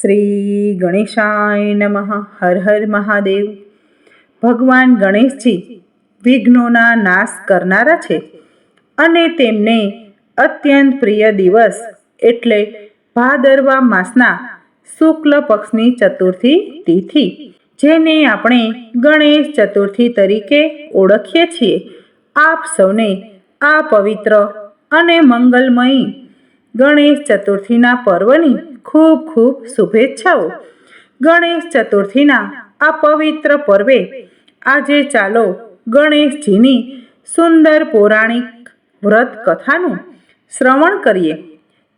શ્રી ગણેશાય નમઃ, હર હર મહાદેવ. ભગવાન ગણેશજી વિઘ્નોના નાશ કરનારા છે અને તેમને અત્યંત પ્રિય દિવસ એટલે ભાદરવા માસના શુક્લ પક્ષની ચતુર્થી તિથિ, જેને આપણે ગણેશ ચતુર્થી તરીકે ઓળખીએ છીએ. આપ સૌને આ પવિત્ર અને મંગલમયી ગણેશ ચતુર્થીના પર્વની ખૂબ ખૂબ શુભેચ્છાઓ. ગણેશ ચતુર્થીના આ પવિત્ર પર્વે આજે ચાલો ગણેશજીની સુંદર પૌરાણિક વ્રત કથાનું શ્રવણ કરીએ.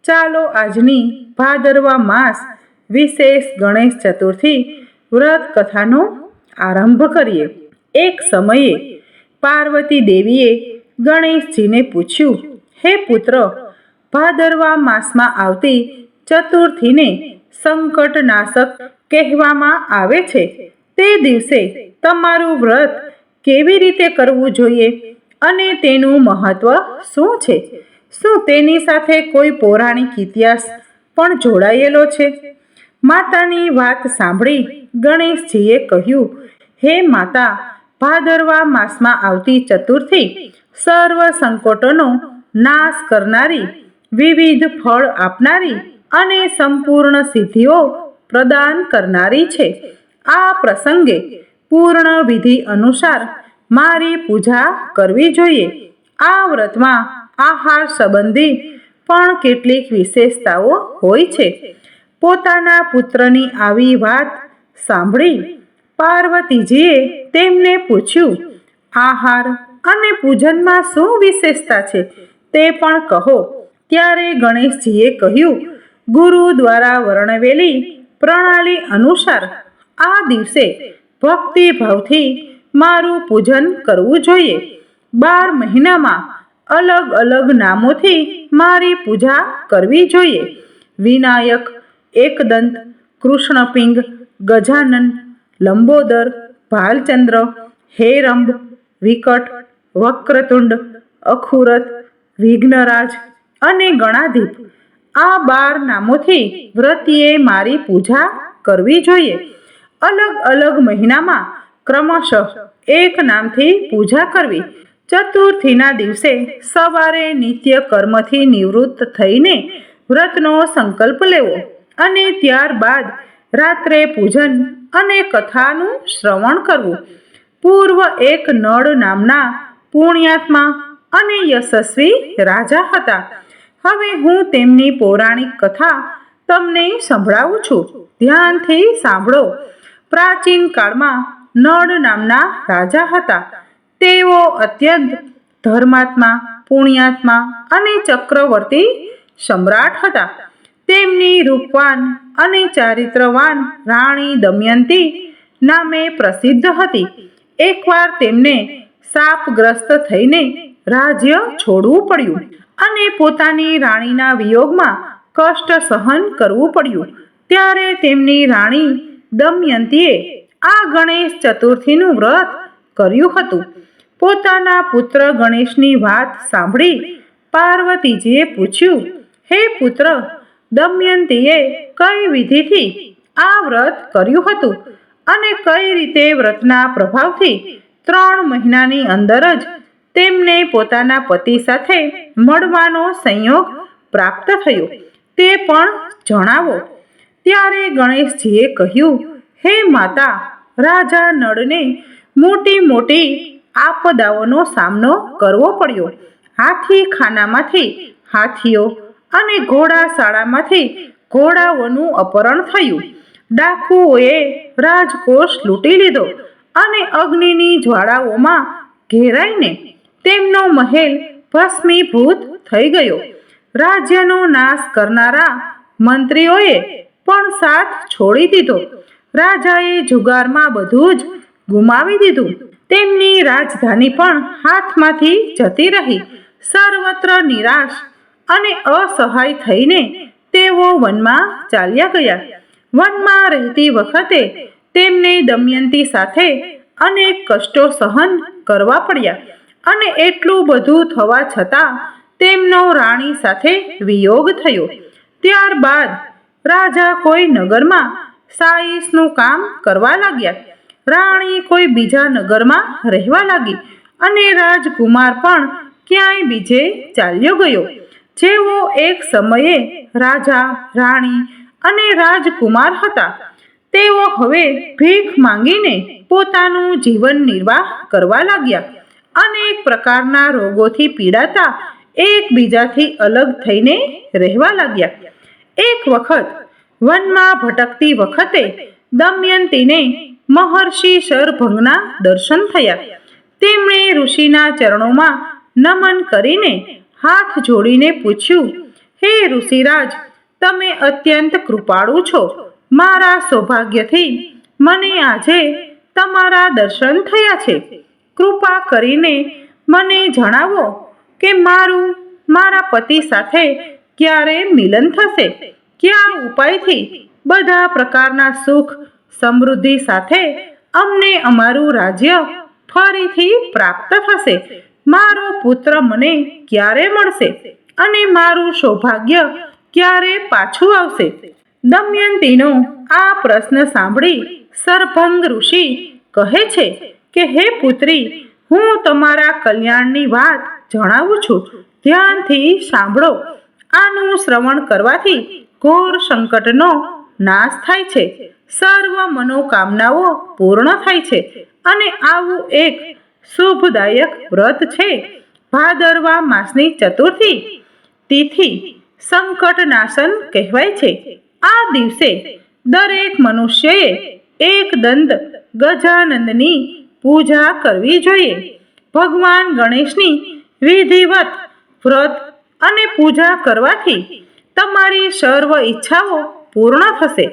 ચાલો આજની ભાદરવા માસ વિશેષ ગણેશ ચતુર્થી વ્રત કથાનો આરંભ કરીએ. એક સમયે પાર્વતી દેવીએ ગણેશજીને પૂછ્યું, હે પુત્ર, ભાદરવા માસમાં આવતી ચતુર્થીને સંકટનાશક કહેવામાં આવે છે. તે દિવસે તમારું વ્રત કેવી રીતે કરવું જોઈએ અને તેનું મહત્વ શું છે? શું તેની સાથે કોઈ પૌરાણિક ઇતિહાસ પણ જોડાયેલો છે? માતાની વાત સાંભળી ગણેશજીએ કહ્યું, હે માતા, ભાદરવા માસમાં આવતી ચતુર્થી સર્વ સંકટોનો નાશ કરનારી, વિવિધ ફળ આપનારી અને સંપૂર્ણ સિદ્ધિઓ પ્રદાન કરનારી છે. આ પ્રસંગે પૂર્ણ વિધિ અનુસાર મારી પૂજા કરવી જોઈએ. આ વ્રતમાં આહાર સંબંધી પણ કેટલીક વિશેષતાઓ હોય છે. પોતાના પુત્રની આવી વાત સાંભળી પાર્વતીજીએ તેમને પૂછ્યું, આહાર અને પૂજનમાં શું વિશેષતા છે? તે પણ કહો. ત્યારે ગણેશજીએ કહ્યું ગુરુ દ્વારા વર્ણવેલી પ્રણાલી અનુસાર આ દિવસે ભક્તિભાવથી મારું પૂજન કરવું જોઈએ. બાર મહિનામાં અલગ અલગ નામોથી મારી પૂજા કરવી જોઈએ. વિનાયક, એકદંત, કૃષ્ણપિંગ, ગજાનન, લંબોદર, ભાલચંદ્ર, હેરંબ, વિકટ, વક્રતુંડ, અખુરત, વિઘ્નરાજ અને ગણાધીપ આ બાર નામોથી વ્રતીએ મારી પૂજા કરવી જોઈએ. અલગ અલગ મહિનામાં ક્રમશઃ એક નામથી પૂજા કરવી. ચતુર્થીના દિવસે સવારે નિત્ય કર્મથી નિવૃત્ત થઈને વ્રતનો સંકલ્પ લેવો અને ત્યારબાદ રાત્રે પૂજન અને કથાનું શ્રવણ કરવું. પૂર્વ એક નળ નામના પુણ્યાત્મા અને યશસ્વી રાજા હતા. હવે હું તેમની પૌરાણિક કથા તમને સંભળાવું છું. ધ્યાનથી સાંભળો. પ્રાચીન કાળમાં નળ નામના રાજા હતા. તેઓ અત્યંત ધર્માત્મા, પુણ્યાત્મા અને ચક્રવર્તી સમ્રાટ હતા. તેમની રૂપવાન અને ચારિત્રવાન રાણી દમયંતી નામે પ્રસિદ્ધ હતી. એકવાર તેમને સાપગ્રસ્ત થઈને રાજ્ય છોડવું પડ્યું અને પોતાની રાણીના વિયોગમાં કષ્ટ સહન કરવું પડ્યું. ત્યારે તેમની રાણી દમયંતીએ આ ગણેશ ચતુર્થીનું વ્રત કર્યું હતું. પોતાના પુત્ર ગણેશની વાત સાંભળી પાર્વતીજીએ પૂછ્યું, હે પુત્ર, દમયંતીએ કઈ વિધિથી આ વ્રત કર્યું હતું? અને કઈ રીતે વ્રતના પ્રભાવથી ત્રણ મહિનાની અંદર જ તેમને પોતાના પતિ સાથે મળવાનો સંયોગ પ્રાપ્ત થયો. તે પણ જણાવો. ત્યારે ગણેશજીએ કહ્યું, હે માતા, રાજા નળને મોટી મોટી આપદાઓનો સામનો કરવો પડ્યો. હાથી ખાનામાંથી હાથીઓ અને ઘોડા શાળામાંથી ઘોડાઓનું અપહરણ થયું. ડાકુઓએ રાજકોષ લૂંટી લીધો અને અગ્નિની જ્વાળાઓમાં ઘેરાઈને તેમનો મહેલ ભસ્મીભૂત થઈ ગયો. રાજ્યનો નાશ કરનારા મંત્રીઓએ પણ સાથ છોડી દીધો. રાજાએ જુગારમાં બધું જ ગુમાવી દીધું. તેમની રાજધાની પણ હાથમાંથી જતી રહી. સર્વત્ર નિરાશ અને અસહાય થઈને તેઓ વનમાં ચાલ્યા ગયા. વનમાં રહેતી વખતે તેમને દમયંતી સાથે અનેક કષ્ટો સહન કરવા પડ્યા. અને એટલું બધું થવા છતાં તેમનો રાણી સાથે વિયોગ થયો. ત્યારબાદ રાજા કોઈ નગરમાં સાઈસનું કામ કરવા લાગ્યા. રાણી કોઈ બીજા નગરમાં રહેવા લાગી અને રાજકુમાર પણ ક્યાંય બીજે ચાલ્યો ગયો. જેવો એક સમયે રાજા, રાણી અને રાજકુમાર હતા. તેઓ હવે ભીખ માંગીને પોતાનું જીવન નિર્વાહ કરવા લાગ્યા. અનેક પ્રકારના રોગોથી પીડાતા એકબીજાથી અલગ થઈને રહેવા લાગ્યા. એક વખત વનમાં ભટકતી વખતે દમયંતીને મહર્ષિ શરભંગના દર્શન થયા. તેમણે ઋષિના ચરણોમાં નમન કરીને હાથ જોડીને પૂછ્યું, હે ઋષિરાજ, તમે અત્યંત કૃપાળુ છો. મારા સૌભાગ્યથી મને આજે તમારા દર્શન થયા છે. કૃપા કરીને મને જણાવો કે મારું, મારા પતિ સાથે ક્યારે મિલન થશે? કયા ઉપાયથી બધા પ્રકારના સુખ સમૃદ્ધિ સાથે અમને અમારું રાજ્ય ફરીથી પ્રાપ્ત થશે? મારો પુત્ર મને ક્યારે મળશે અને મારું સૌભાગ્ય ક્યારે પાછું આવશે? દમયંતીનો આ પ્રશ્ન સાંભળી સરભંગ ઋષિ કહે છે કે હે પુત્રી, હું તમારા કલ્યાણની વાત જણાવું છું. ધ્યાનથી સાંભળો. આનું શ્રવણ કરવાથી ઘોર સંકટનો નાશ થાય છે. સર્વ મનોકામનાઓ પૂર્ણ થાય છે અને આવું એક શુભદાયક વ્રત છે. ભાદરવા માસની ચતુર્થી તિથિ સંકટ નાશન કહેવાય છે. આ દિવસે દરેક મનુષ્યએ એક દંત ગજાનંદની પૂજા કરવી જોઈએ. ભગવાન ગણેશની વિધિવત વ્રત અને પૂજા કરવાથી તમારી સર્વ ઈચ્છાઓ પૂર્ણ થશે.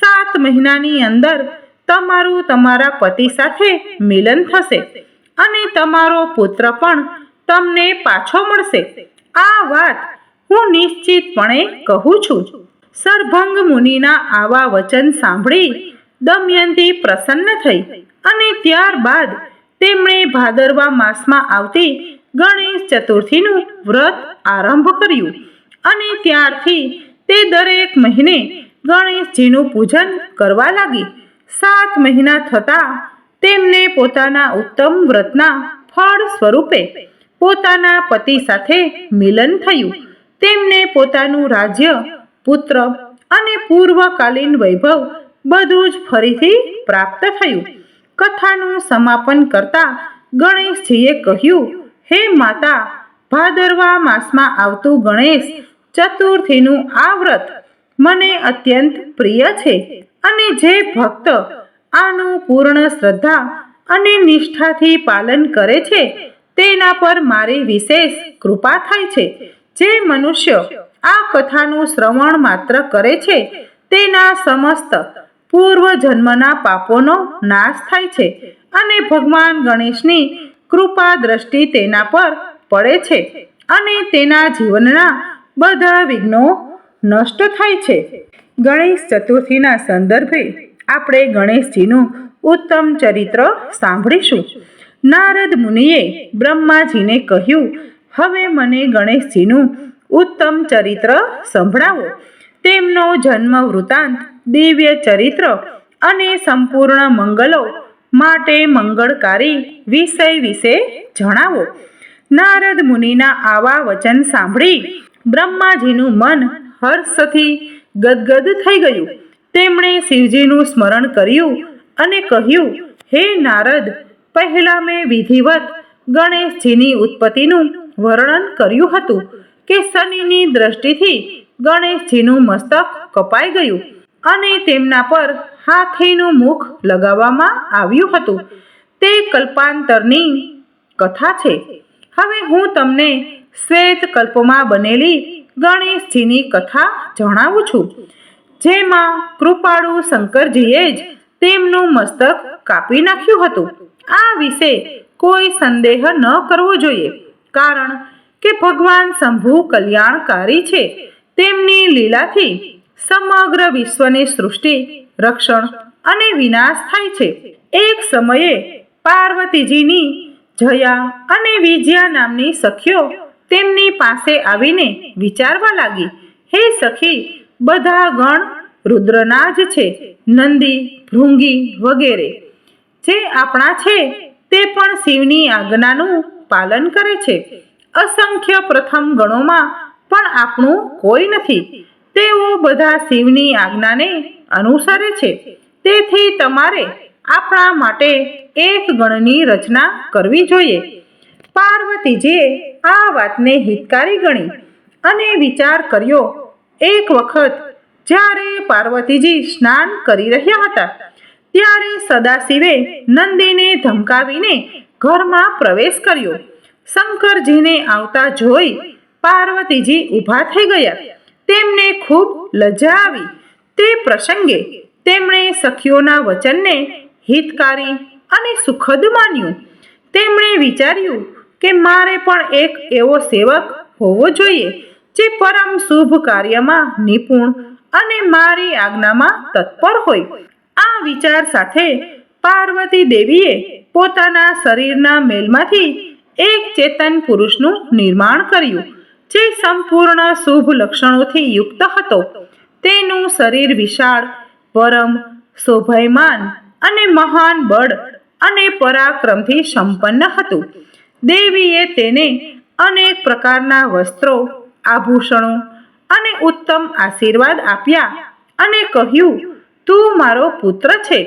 સાત મહિનાની અંદર તમારું તમારા પતિ સાથે મિલન થશે અને તમારો પુત્ર પણ તમને પાછો મળશે. આ વાત હું નિશ્ચિતપણે કહું છું. સરભંગ મુનિના આવા વચન સાંભળી દમયંતી પ્રસન્ન થઈ અને ત્યારબાદ તેમણે ભાદરવા માસમાં આવતી ગણેશ ચતુર્થીનું વ્રત આરંભ કર્યું અને ત્યારથી તે દરેક મહિને ગણેશજીનું પૂજન કરવા લાગી. સાત મહિના થતાં તેમને પોતાના ઉત્તમ વ્રતના ફળ સ્વરૂપે પોતાના પતિ સાથે મિલન થયું. તેમને પોતાનું રાજ્ય, પુત્ર અને પૂર્વકાલીન વૈભવ બધું જ ફરીથી પ્રાપ્ત થયું. કથાનું સમાપન કરતા ગણેશજીએ કહ્યું, હે માતા, ભાદરવા માસમાં આવતું ગણેશ ચતુર્થીનું આ વ્રત મને અત્યંત પ્રિય છે અને જે ભક્ત આનું પૂર્ણ શ્રદ્ધા અને નિષ્ઠાથી પાલન કરે છે, તેના પર મારી વિશેષ કૃપા થાય છે. જે મનુષ્ય આ કથાનું શ્રવણ માત્ર કરે છે, તેના સમસ્ત પૂર્વ જન્મના પાપોનો નાશ થાય છે અને ભગવાન ગણેશની કૃપા દ્રષ્ટિ તેના પર પડે છે અને તેના જીવનના બધા વિઘ્નો નષ્ટ થાય છે. ગણેશ ચતુર્થીના સંદર્ભે આપણે ગણેશજીનું ઉત્તમ ચરિત્ર સાંભળીશું. નારદ મુનિએ બ્રહ્માજીને કહ્યું, હવે મને ગણેશજીનું ઉત્તમ ચરિત્ર સંભળાવો. તેમનો જન્મ વૃતાંત, દિવ્ય ચરિત્ર અને સંપૂર્ણ મંગલો માટે મંગળકારી વિષય વિશે જણાવો. નારદ મુનિના આવા વચન સાંભળી બ્રહ્માજીનું મન હર્ષથી ગદગદ થઈ ગયું. તેમણે શિવજીનું સ્મરણ કર્યું અને કહ્યું, હે નારદ, પહેલા મેં વિધિવત ગણેશજીની ઉત્પત્તિનું વર્ણન કર્યું હતું કે શનિની દ્રષ્ટિથી ગણેશજીનું મસ્તક કપાઈ ગયું અને તેમના પર હાથીનું મુખ લગાવવામાં આવ્યું હતું. તે કલ્પાંતરની કથા છે. હવે હું તમને શ્વેત કલ્પમાં બનેલી ગણેશજીની કથા જણાવું છું. જેમાં કૃપાળુ શંકરજીએ જ તેમનું મસ્તક કાપી નાખ્યું હતું. આ વિશે કોઈ સંદેહ ન કરવો જોઈએ, કારણ કે ભગવાન શંભુ કલ્યાણકારી છે. તેમની લીલાથી સમગ્ર વિશ્વની સૃષ્ટિ, રક્ષણ અને વિનાશ થાય છે. એક સમયે પાર્વતીજીની જયા અને વિજયા નામની સખીઓ તેમની પાસે આવીને વિચારવા લાગી, હે સખી, બધા ગણ રુદ્રના જ છે, નંદી, ભૃંગી વગેરે. જે આપણા છે, તે પણ શિવની આજ્ઞાનું પાલન કરે છે. અસંખ્ય પ્રથમ ગણોમાં પણ આપણું કોઈ નથી. તેઓ બધા શિવની આજ્ઞાને અનુસરે છે. તેથી તમારે આપણા માટે એક ગણની રચના કરવી જોઈએ. પાર્વતીજીએ આ વાતને હિતકારી ગણી અને વિચાર કર્યો. એક વખત જ્યારે પાર્વતીજી સ્નાન કરી રહ્યા હતા, ત્યારે સદાશિવે નંદીને ધમકાવીને ઘરમાં પ્રવેશ કર્યો. શંકરજીને આવતા જોઈ પાર્વતીજી ઊભા થઈ ગયા. તેમને ખૂબ લજા આવી. તે પ્રસંગે તેમણે સખીઓના વચનને હિતકારી અને સુખદ માન્યું. તેમણે વિચાર્યું કે મારે પણ એક એવો સેવક હોવો જોઈએ, જે પરમ શુભ કાર્યમાં નિપુણ અને મારી આજ્ઞામાં તત્પર હોય. આ વિચાર સાથે પાર્વતી દેવીએ પોતાના શરીરના મેલમાંથી એક ચેતન પુરુષનું નિર્માણ કર્યું. જે સંપૂર્ણ શુભ લક્ષણોથી યુક્ત હતો. તેનું શરીર વિશાળ, પરમ, શોભાયમાન અને મહાન બળ અને પરાક્રમથી સંપન્ન હતું. દેવીએ તેને અનેક પ્રકારના વસ્ત્રો, આભૂષણો અને ઉત્તમ આશીર્વાદ આપ્યા અને કહ્યું, તું મારો પુત્ર છે,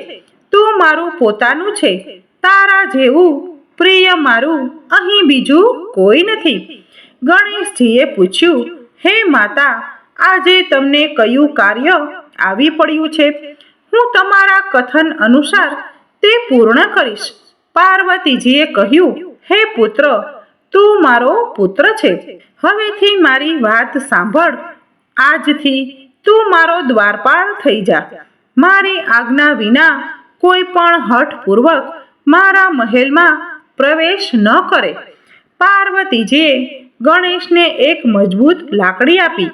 તું મારું પોતાનું છે, તારા જેવું પ્રિય મારું અહીં બીજું કોઈ નથી. ગણેશજીએ પૂછ્યું, હે માતા, આજે તમને કયું કાર્ય આવી પડ્યું છે? હું તમારા કથન અનુસાર તે પૂર્ણ કરીશ. પાર્વતીજીએ કહ્યું, હે પુત્ર, તું મારો પુત્ર છે. હવેથી મારી વાત સાંભળ. આજથી તું મારો દ્વારપાળ થઈ જા. મારી આજ્ઞા વિના કોઈ પણ હઠપૂર્વક મારા મહેલમાં પ્રવેશ ન કરે. પાર્વતીજીએ ગણેશને એક મજબૂત લાકડી આપી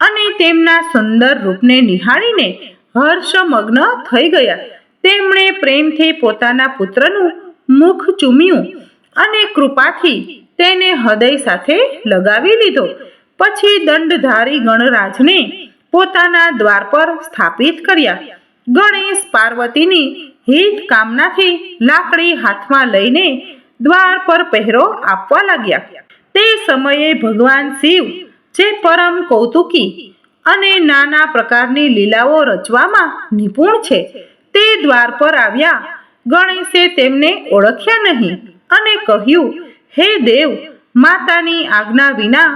અને તેમના સુંદર રૂપને નિહાળીને હર્ષમગ્ન થઈ ગયા. તેમણે પ્રેમથી પોતાના પુત્રનું મુખ ચૂમ્યું અને કૃપાથી તેને હૃદય સાથે લગાવી લીધો. પછી દંડધારી ગણરાજને પોતાના દ્વાર પર સ્થાપિત કર્યા. ગણેશ પાર્વતીની હિત કામનાથી લાકડી હાથમાં લઈને દ્વાર પર પહેરો આપવા લાગ્યા. તે સમયે ભગવાન શિવ જે પરમ કૌતુકી અને નાના પ્રકારની લીલાઓ રચવામાં નિપુણ છે, તે દ્વાર પર આવ્યા ગણેશે તેમને ઓળખ્યા નહીં અને કહ્યું, હે દેવ, માતાની આજ્ઞા વિના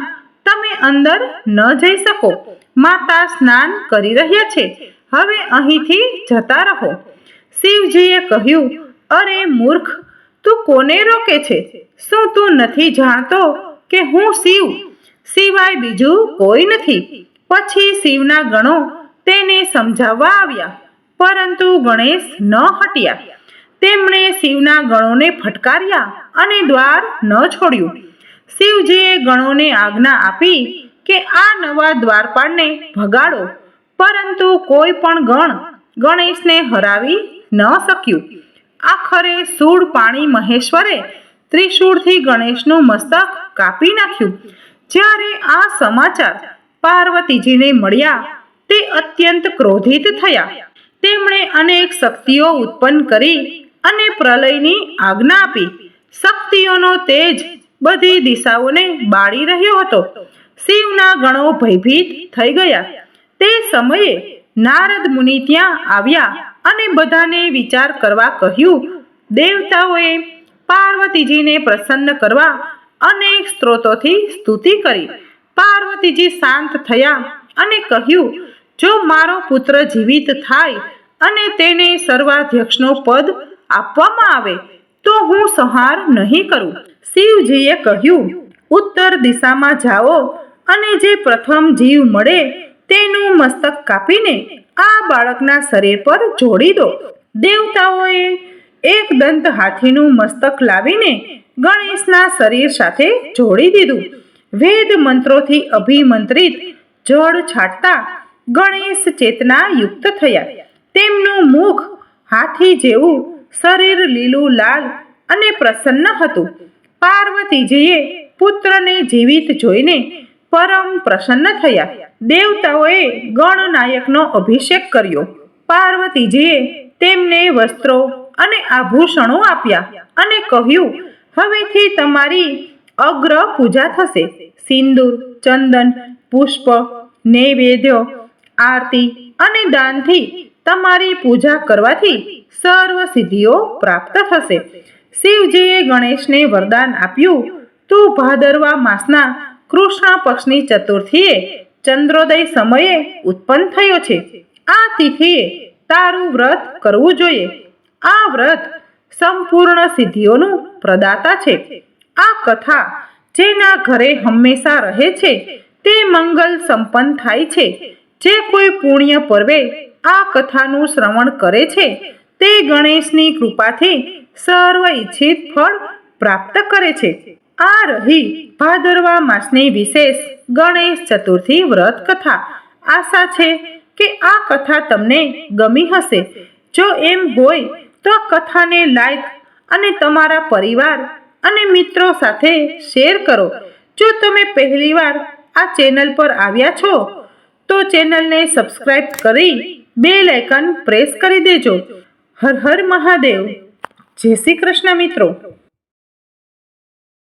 તમે અંદર ન જઈ શકો. માતા સ્નાન કરી રહ્યા છે. હવે અહીંથી જતા રહો. શિવજીએ કહ્યું, અરે મૂર્ખ, તું કોને રોકે છે? શું તું નથી જાણતો કે હું શિવ? સિવાય બીજું કોઈ નથી. પછી શિવના ગણો તેને સમજાવવા આવ્યા. પરંતુ ગણેશ ન હટ્યા. તેમણે શિવના ગણોને ફટકાર્યા અને દ્વાર ન છોડ્યું. શિવજીએ ગણોને આજ્ઞા આપી કે આ નવા દ્વારપાળને ભગાડો. પરંતુ કોઈ પણ ગણ ગણેશને હરાવી ન શક્યું. આખરે સૂળ પાણી મહેશ્વરે ત્રિશૂળથી ગણેશનું મસ્તક કાપી નાખ્યું. જ્યારે આ સમાચાર પાર્વતીજીને મળ્યા, તે અત્યંત ક્રોધિત થયા. તેમણે અનેક શક્તિઓ ઉત્પન્ન કરી અને પ્રલયની આજ્ઞા આપી. શક્તિઓનો તેજ બધી દિશાઓને બાળી રહ્યો હતો. શિવના ગણો ભયભીત થઈ ગયા. તે સમયે નારદ મુનિ ત્યાં આવ્યા અને બધાને વિચાર કરવા કહ્યું, દેવતાઓએ પાર્વતીજીને પ્રસન્ન કરવા અનેક સ્ત્રોતોથી સ્તુતિ કરી. પાર્વતીજી શાંત થયા અને કહ્યું, જો મારો પુત્ર જીવિત થાય અને તેને સર્વાધ્યક્ષનો પદ આપવામાં આવે, તો હું સંહાર નહીં કરું. શિવજીએ કહ્યું, ઉત્તર દિશામાં જાઓ અને જે પ્રથમ જીવ મળે તેનું મસ્તક કાપીને આ બાળકના શરીર પર જોડી દો. દેવતાઓએ એક દંત હાથીનું મસ્તક લાવીને ગણેશના શરીર સાથે જોડી દીધું. વેદ મંત્રોથી અભિમંત્રિત જળ છાટતા ગણેશ ચેતના યુક્ત થયા. તેમનું મુખ હાથી જેવું શરીર લીલું, લાલ અને પ્રસન્ન હતું. પાર્વતીજીએ પુત્રને જીવિત જોઈને પરમ પ્રસન્ન થયા. દેવતાઓએ ગણનાયકનો અભિષેક કર્યો. પાર્વતીજીએ તેમને વસ્ત્રો અને આભૂષણો આપ્યા અને કહ્યું હવેથી તમારી અગ્ર પૂજા થશે. સિંદૂર, ચંદન, પુષ્પ, નૈવેદ્ય, આરતી અને દાનથી તમારી પૂજા કરવાથી સર્વ સિદ્ધિઓ પ્રાપ્ત થશે. શિવજીએ ગણેશને વરદાન આપ્યું. તું ભાદરવા માસના કૃષ્ણ પક્ષની ચતુર્થીએ ચંદ્રોદય સમયે ઉત્પન્ન થયો છે. આ તિથિએ તારું વ્રત કરવું જોઈએ. આ વ્રત સંપૂર્ણ સિદ્ધિઓનું પ્રદાતા છે. આ કથા જેના ઘરે હંમેશા રહે છે, તે મંગલ સંપન્ન થાય છે. જે કોઈ પુણ્ય પર્વે આ કથાનું શ્રવણ કરે છે, તે ગણેશની કૃપાથી સર્વ ઈચ્છિત ફળ પ્રાપ્ત કરે છે. આ રહી ભાદરવા માસની વિશેષ ગણેશ ચતુર્થી વ્રત કથા. આશા છે કે આ કથા તમને ગમી હશે. જો એમ હોય તો કથાને લાઈક અને તમારા પરિવાર અને મિત્રો સાથે શેર કરો. જો તમે પહેલીવાર આ ચેનલ પર આવ્યા છો, તો ચેનલને સબસ્ક્રાઇબ કરી બેલ આઇકન પ્રેસ કરી દેજો. હર હર મહાદેવ. જય શ્રી કૃષ્ણ મિત્રો.